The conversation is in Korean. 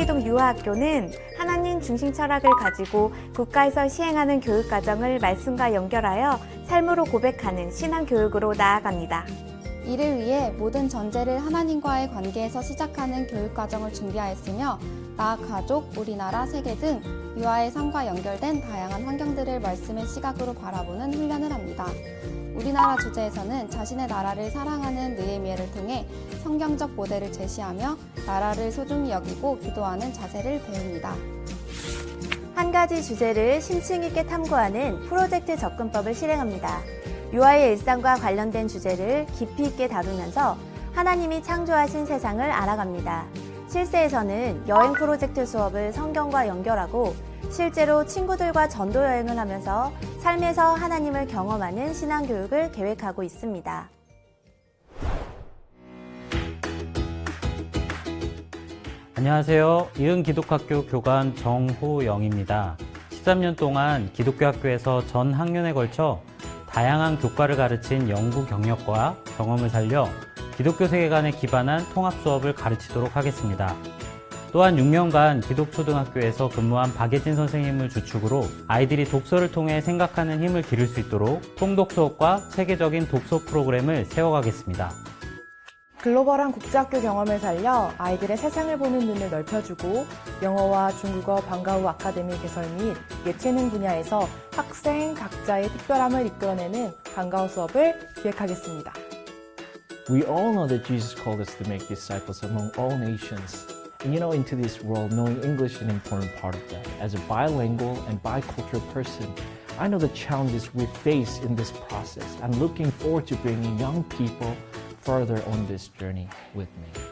세계동 유아학교는 하나님 중심 철학을 가지고 국가에서 시행하는 교육 과정을 말씀과 연결하여 삶으로 고백하는 신앙 교육으로 나아갑니다. 이를 위해 모든 전제를 하나님과의 관계에서 시작하는 교육 과정을 준비하였으며 나, 가족, 우리나라, 세계 등 유아의 삶과 연결된 다양한 환경들을 말씀의 시각으로 바라보는 훈련을 합니다. 우리나라 주제에서는 자신의 나라를 사랑하는 느헤미야를 통해 성경적 모델을 제시하며 나라를 소중히 여기고 기도하는 자세를 배웁니다. 한 가지 주제를 심층 있게 탐구하는 프로젝트 접근법을 실행합니다. 유아의 일상과 관련된 주제를 깊이 있게 다루면서 하나님이 창조하신 세상을 알아갑니다. 실세에서는 여행 프로젝트 수업을 성경과 연결하고 실제로 친구들과 전도 여행을 하면서 삶에서 하나님을 경험하는 신앙 교육을 계획하고 있습니다. 안녕하세요. 이은 기독학교 교관 정호영입니다. 13년 동안 기독교 학교에서 전 학년에 걸쳐 다양한 교과를 가르친 연구 경력과 경험을 살려 기독교 세계관에 기반한 통합 수업을 가르치도록 하겠습니다. 또한 6년간 기독초등학교에서 근무한 박예진 선생님을 주축으로 아이들이 독서를 통해 생각하는 힘을 기를 수 있도록 통독 수업과 체계적인 독서 프로그램을 세워가겠습니다. 글로벌한 국제학교 경험을 살려 아이들의 세상을 보는 눈을 넓혀주고 영어와 중국어 방과후 아카데미 개설 및 예체능 분야에서 학생 각자의 특별함을 이끌어내는 방과후 수업을 기획하겠습니다. We all know that Jesus called us to make disciples among all nations. And you know, into this world, knowing English is an important part of that. As a bilingual and bicultural person, I know the challenges we face in this process. I'm looking forward to bringing young people further on this journey with me.